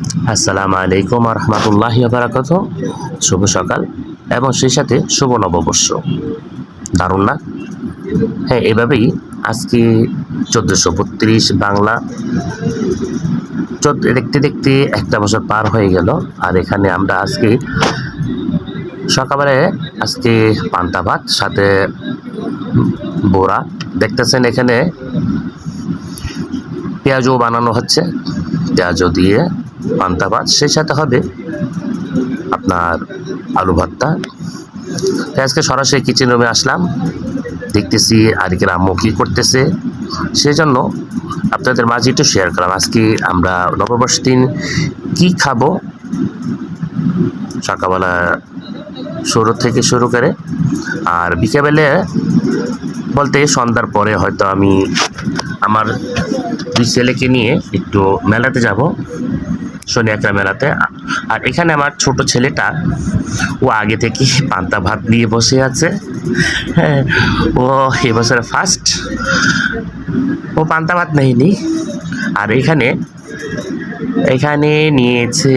আসসালামু আলাইকুম রহমতুল্লাহ বারাকাত। শুভ সকাল এবং সেই সাথে শুভ নববর্ষ। দারুণ না? হ্যাঁ এভাবেই আজকে চোদ্দোশো বত্রিশ বাংলা চোদ্দ দেখতে দেখতে একটা বছর পার হয়ে গেল আর এখানে আমরা আজকে সকালে আজকে পান্তা ভাত, সাথে বোরা দেখতেছেন এখানে পেঁয়াজও বানানো হচ্ছে। পেঁয়াজও দিয়ে পান্তা ভাত সেই সাথে হবে আপনার আলু ভর্তা আজকে সরাসরি কিচেন রুমে আসলাম, দেখতেছি আরিকের আম্মু কী করতেছে। সেই জন্য আপনাদের মাঝে একটু শেয়ার করলাম, আজকে আমরা নববর্ষ দিন কী খাব? সকালবেলা শুরু থেকে শুরু করে, আর বিকেলে বলতে সন্ধ্যার পরে হয়তো আমি আমার দুই ছেলেকে নিয়ে একটু মেলাতে যাব। শনি একটা মেলাতে আর এখানে আমার ছোট ছেলেটা, ও আগে থেকে পান্তা ভাত নিয়ে বসে আছে। হ্যাঁ ও এবছরে ফার্স্ট ও পান্তা ভাত নেয়নি। আর এখানে এখানে নিয়েছে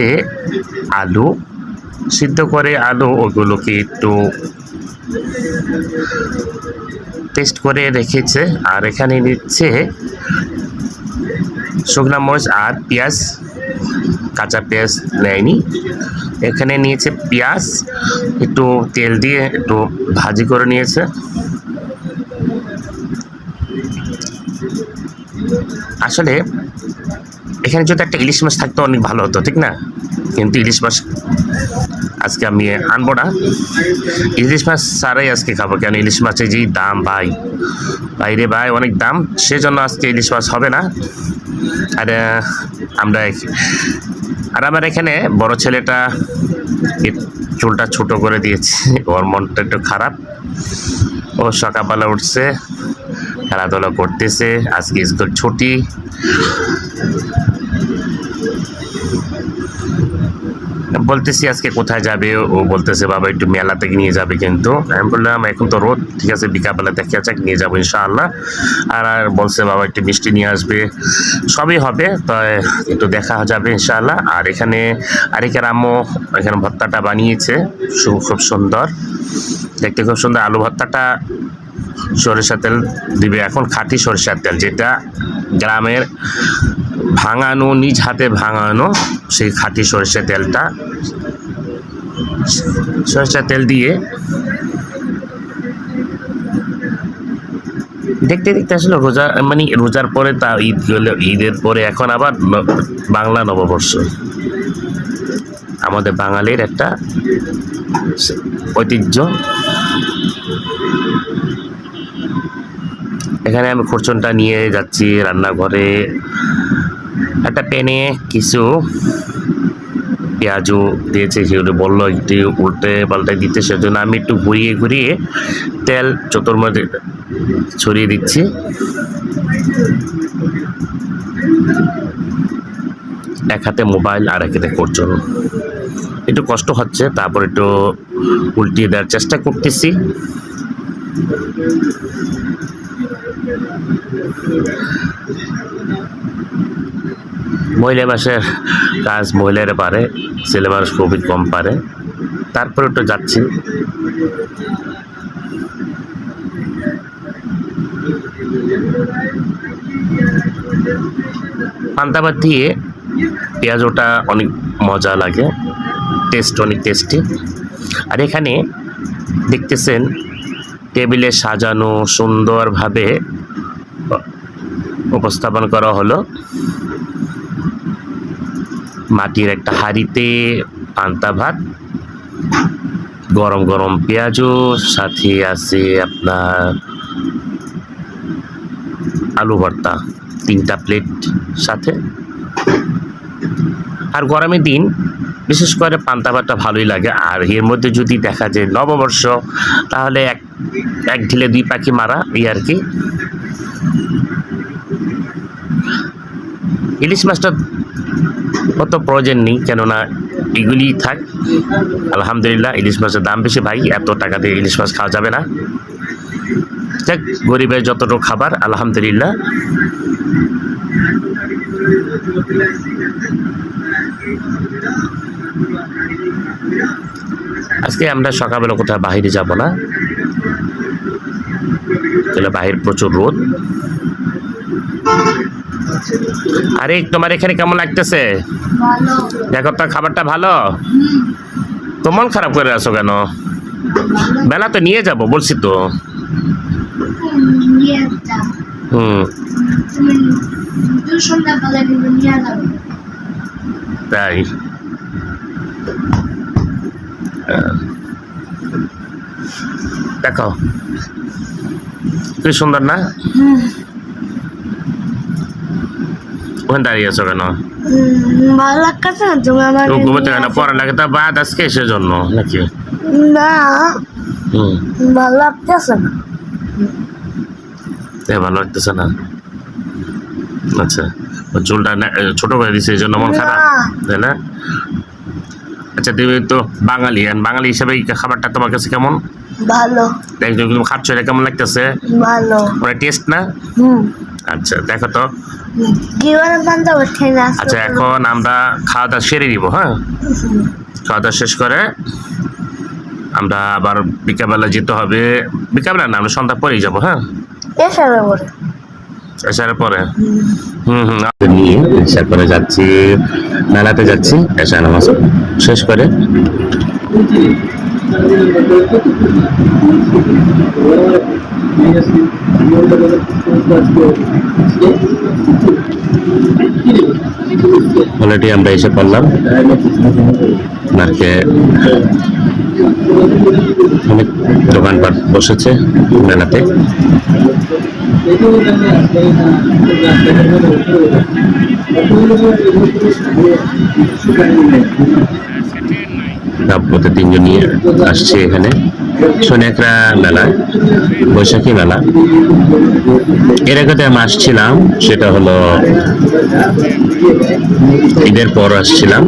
আলু, সিদ্ধ করে আলু, ওগুলোকে একটু টেস্ট করে রেখেছে। আর এখানে নিচ্ছে শুকনা মরিচ আর পেঁয়াজ। কাঁচা পেঁয়াজ নেয়নি। এখানে নিয়েছে পেঁয়াজ, একটু তেল দিয়ে একটু ভাজি করে নিয়েছে। আসলে এখানে যদি একটা ইলিশ মাছ থাকতো অনেক ভালো হতো, ঠিক না? কিন্তু ইলিশ মাছ আজকে আমি আনব না। ইলিশ মাছ ছাড়াই আজকে খাব, কেন ইলিশ মাছের যেই দাম ভাই। বাইরে ভাই, অনেক দাম। সেজন্য আজকে ইলিশ মাছ হবে না। আর আমরা আর আমার এখানে বড় ছেলেটা চুলটা ছোট করে দিয়েছে, ওর মনটা একটু খারাপ। ও সকালবেলা উঠছে, খেলাধুলা করতেছে, আজকে স্কুল ছুটি। বলতেছি আজকে কোথায় যাবে? ও বলতেছে, বাবা, একটু মেলা থেকে নিয়ে যাবে কিন্তু। আমি বললাম, এখন তো রোদ, ঠিক আছে, বিকালবেলা দেখে যাক, নিয়ে যাব ইনশাআল্লাহ। আর আর বলছে, বাবা, একটু মিষ্টি নিয়ে আসবে। সবই হবে, তো একটু দেখা যাবে ইনশাআল্লাহ। আর এখানে আরেকের আম্মু এখানে ভত্তাটা বানিয়েছে খুব সুন্দর। দেখতে খুব সুন্দর। আলু ভর্তাটা সরিষা তেল দিবে। এখন খাঁটি সরিষার তেল, যেটা গ্রামের ভাঙানো, নিজ হাতে ভাঙানো সেই খাঁটি সরিষা তেলটা। সরিষা তেল দিয়ে দেখতে দেখতে আসলে রোজা মানে রোজার পরে তা ঈদ গেলে, ঈদের পরে এখন আবার বাংলা নববর্ষ। আমাদের বাঙালির একটা ঐতিহ্য। এখানে আমি খুরচনটা নিয়ে যাচ্ছি রান্নাঘরে। একটা প্যানে কিছু পেঁয়াজও দিয়েছে সেগুলো বলল একটু উল্টে পাল্টে দিতে, সেজন্য আমি একটু ঘুরিয়ে ঘুরিয়ে তেল চতুর মধ্যে ছড়িয়ে দিচ্ছি। এক হাতে মোবাইল আর এক হাতে করছেন একটু কষ্ট হচ্ছে, তারপর একটু উল্টিয়ে দেওয়ার চেষ্টা করতেছি। মহিলা মাসের কাজ মহিলারা পারে, ছেলে মানুষ খুবই কম পারে। তারপরে একটু যাচ্ছি। পান্তাবাদ দিয়ে পেঁয়াজ ওটা অনেক মজা লাগে টেস্ট অনেক টেস্টি আর এখানে দেখতেছেন টেবিলে সাজানো সুন্দরভাবে উপস্থাপন করা হলো। মাটির একটা হাঁড়িতে পান্তা ভাত, গরম গরম পেঁয়াজও, সাথে আছে আপনার আলু ভর্তা, তিনটা প্লেট সাথে। আর গরমের দিন বিশেষ করে পান্তা ভাতটা ভালোই লাগে। আর এর মধ্যে যদি দেখা যায় নববর্ষ, তাহলে এক এক ঢিলে দুই পাখি মারা, এই আর কি। ইলিশ মাছটা অত প্রয়োজন নেই, কেননা এগুলি থাক। আলহামদুলিল্লাহ, ইলিশ মাছের দাম বেশি ভাই, এত টাকা দিয়ে ইলিশ মাছ খাওয়া যাবে না। যাক, গরিবের যতটুকু খাবার, আলহামদুলিল্লাহ। আজকে আমরা সকালবেলা কোথাও বাহিরে যাব না। তাহলে বাহির প্রচুর রোদ। আরে, তোমার এখানে কেমন লাগতেছে? দেখো তো, খাবারটা ভালো। তো মন খারাপ করে আসো কেন? বেলা তো নিয়ে যাব, বলছি তো। হুম। তাই। দেখো। কি সুন্দর না? ওখানে দাঁড়িয়ে আছো কেন? ভালো লাগছে না তুমি আমার ঘুমোতে কেন? পড়ালেখা তো বাদ আজকে সেজন্য নাকি? না হুম। ভালো লাগতেছে না। এ ভালো লাগতেছে না। আচ্ছা চুলটা ছোট করে দিছে এই জন্য মন খারাপ তাই না? আচ্ছা তুমি তো বাঙালি আর বাঙালি হিসেবে খাবারটা তোমার কাছে কেমন? ভালো। একজন তুমি খাচ্ছ এটা কেমন লাগতেছে? ভালো। মানে টেস্ট না? হুম। আচ্ছা দেখো তো। আচ্ছা এখন আমরা খাওয়া দাওয়া সেরে নিব হ্যাঁ? খাওয়া দাওয়া শেষ করে আমরা আবার বিকালবেলা যেতে হবে। বিকালবেলা না আমরা সন্ধ্যা পরেই যাব হ্যাঁ? এসার পরে। হুম। হুম নিয়ে এসার পরে যাচ্ছি মেলাতে যাচ্ছি এসা নামাজ শেষ করে। অলরেডি আমরা এসে পড়লাম। মার্কে অনেক দোকানপাট বসেছে মেলাতে তারপরে তিনজন নিয়ে আসছে এখানে। সোনিয়াকড়া মেলা, বৈশাখী মেলা। এর আগে আমি আসছিলাম, সেটা হলো ঈদের পর আসছিলাম।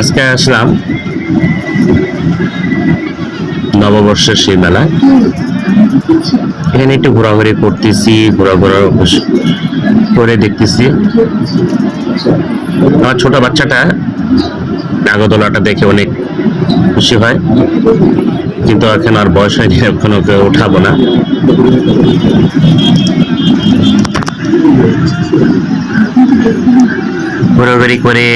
আজকে আসলাম নববর্ষের সেই মেলা। এখানে একটু ঘোরাঘুরি করতেছি ঘোরাঘোরা করে দেখতেছি। আমার ছোট বাচ্চাটা নাগরদোলাটা দেখে অনেক খুশি হয়। কিন্তু এখন আর বয়স হয়নি, এখন ওকে উঠাবো না। ঘোরাঘুরি করে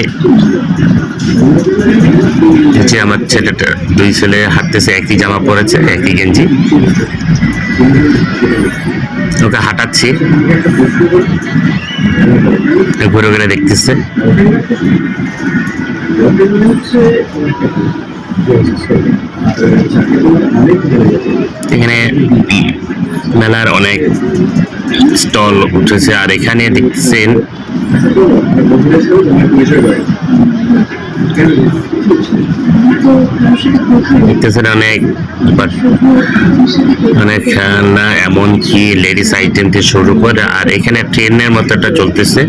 যে আমার ছেলেটা, দুই ছেলে হাঁটতেছে, একই জামা পরেছে, একই গেঞ্জি। ওকে হাঁটাচ্ছি। ঘুরে ঘুরে দেখতেছে। এখানে মেলার অনেক স্টল উঠেছে আর এখানে দেখছেন দেখতেছেন অনেক অনেক খেলনা এমনকি লেডিস আইটেম থেকে শুরু করে আর এখানে ট্রেনের মতো একটা চলতেছে।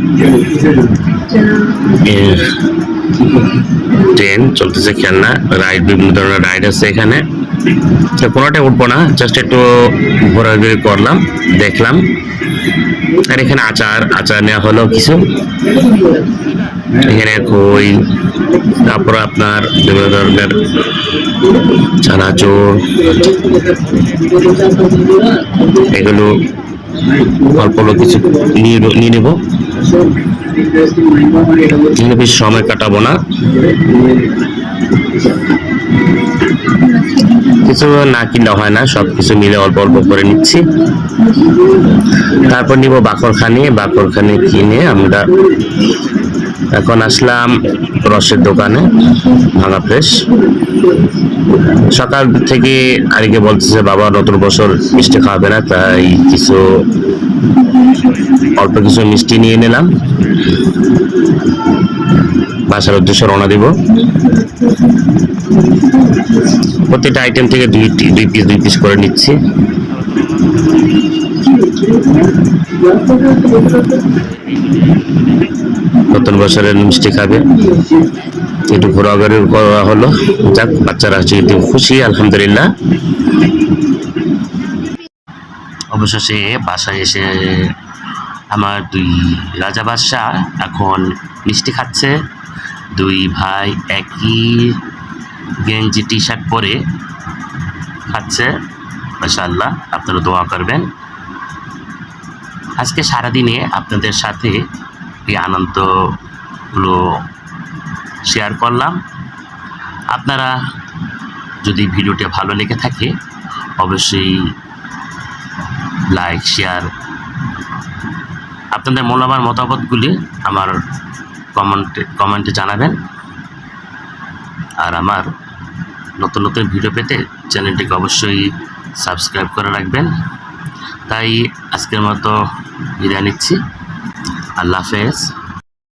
ট্রেন চলতেছে খেলনা রাইড বিভিন্ন ধরনের রাইড আছে এখানে। তো কোনোটাই উঠবো না জাস্ট একটু ঘোরাঘুরি করলাম, দেখলাম। আর এখানে আচার আচার নেওয়া হলো কিছু। এখানে কই তারপর আপনার বিভিন্ন ধরনের চানাচুর, এগুলো অল্প কিছু নিয়ে নেব। এখানে বেশি সময় কাটাবো না। কিছু না কিনলে হয় না সব কিছু মিলে অল্প অল্প করে নিচ্ছি। তারপর নিব বাকরখানি। বাকরখানি কিনে আমরা এখন আসলাম রসের দোকানে, ভাঙা ফ্রেশ সকাল থেকে আরিকে বলতেছে, বাবা, নতুন বছর মিষ্টি খাওয়াবে না, তাই কিছু অল্প কিছু মিষ্টি নিয়ে নিলাম। বাসার উদ্দেশ্যে রওনা দিব। প্রত্যেকটা আইটেম থেকে দুই দুই পিস দুই পিস করে নিচ্ছি। নতুন বছরের মিষ্টি খাবে। একটু ঘোরাঘুরি করা হলো। যাক, বাচ্চারা হচ্ছে একটু খুশি, আলহামদুলিল্লাহ। অবশেষে বাসায় এসে আমার দুই রাজা বাদশাহ এখন মিষ্টি খাচ্ছে। দুই ভাই একই গেঞ্জি টি শার্ট পরে খাচ্ছে। মাশাআল্লাহ, আপনারা দোয়া করবেন। আজকে সারাদিনে আপনাদের সাথে এই আনন্দগুলো শেয়ার করলাম। আপনারা যদি ভিডিওটি ভালো লেগে থাকে, অবশ্যই লাইক শেয়ার আপনাদের মূল্যবান মতামতগুলি আমার কমেন্টে কমেন্টে জানাবেন। আর আমার নতুন নতুন ভিডিও পেতে চ্যানেলটিকে অবশ্যই সাবস্ক্রাইব করে রাখবেন। তাই আজকের মতো বিদায় নিচ্ছি। আল্লাহ হাফেজ।